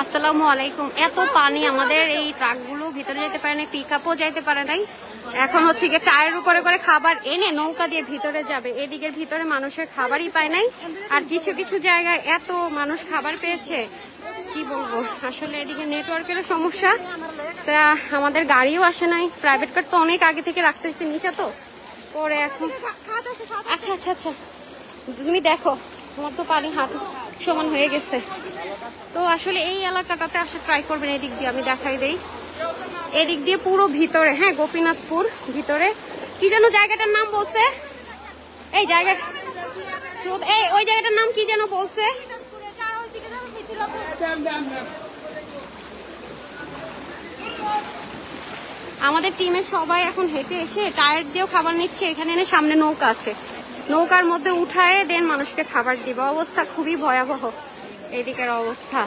আসসালামু আলাইকুম। এত পানি আমাদের এই ট্রাকগুলো ভিতরে যেতে পারে না পিক আপও যাইতে পারে নাই। এখন হচ্ছে গিয়ে টায়ার উপরে করে খাবার এনে নৌকা দিয়ে ভিতরে যাবে। এদিকের ভিতরে মানুষের খাবারই পায় নাই। আর কিছু কিছু জায়গায় এত মানুষ খাবার পেয়েছে। কি বলব? আসলে এদিকে নেটওয়ার্কের সমস্যা। তা আমাদের গাড়িও আসে নাই। প্রাইভেট কার তো অনেক আগে থেকে রাখতে হয়েছে নিচে তো। পরে এখন আচ্ছা আচ্ছা আচ্ছা। তুমি দেখো আমার তো পানি হাঁটু সমান হয়ে গেছে। তো আসলে এই এলাকাটাতে আসে ট্রাই করবেন, এদিক দিয়ে আমি দেখাই দেই। এদিক দিয়ে পুরো ভিতরে হ্যাঁ গোপীনাথপুর ভিতরে। কি যেন জায়গাটার নাম বলছে? এই জায়গা এই, ওই জায়গাটার নাম কি যেন বলছে? আমাদের টিমের সবাই এখন হেঁটে এসে টায়ার দিয়েও খাবার নিচ্ছে, এখানে এনে সামনে নৌকা আছে। নৌকার মধ্যে উঠায় দেন মানুষকে খাবার দিবে। অবস্থা খুবই ভয়াবহ। এইদিকের অবস্থা।